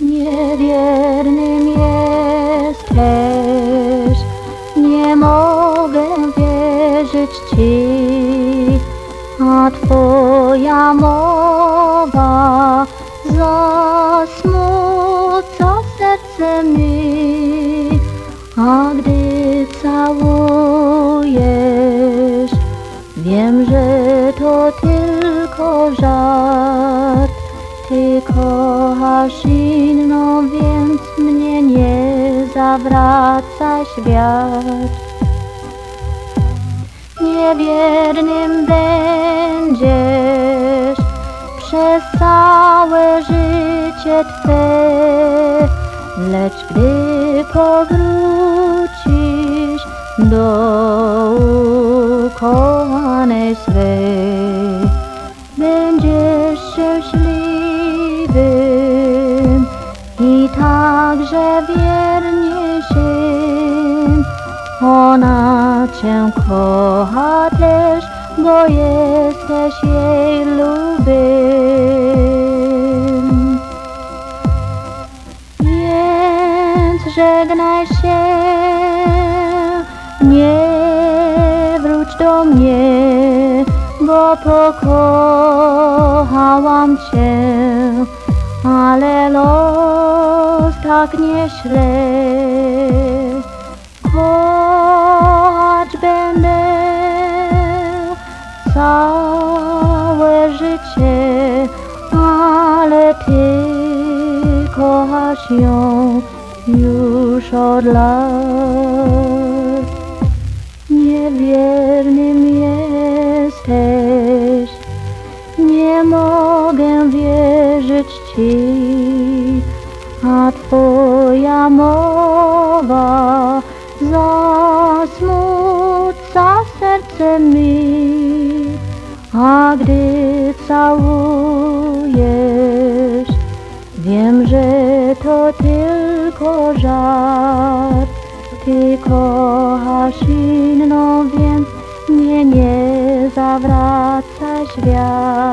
Niewiernym jesteś, nie mogę wierzyć Ci, a Twoja mowa zasmuca serce mi, a gdy całujesz, wiem, że to tylko żart. Kochasz inną, więc mnie nie zawraca świat. Niewiernym będziesz przez całe życie Twe, lecz gdy powrócisz do ukochanej swej, także wiernie się. Ona Cię kocha też, bo jesteś jej lubym. Więc żegnaj się, nie wróć do mnie, bo pokochałam Cię, ale los tak nieźle. Kochać będę całe życie, ale Ty kochasz ją już od lat. Niewiernym jesteś, nie mogę wierzyć Ci, Twoja mowa zasmuca serce mi, a gdy całujesz, wiem, że to tylko żart. Ty kochasz inną, więc mnie nie zawraca świat.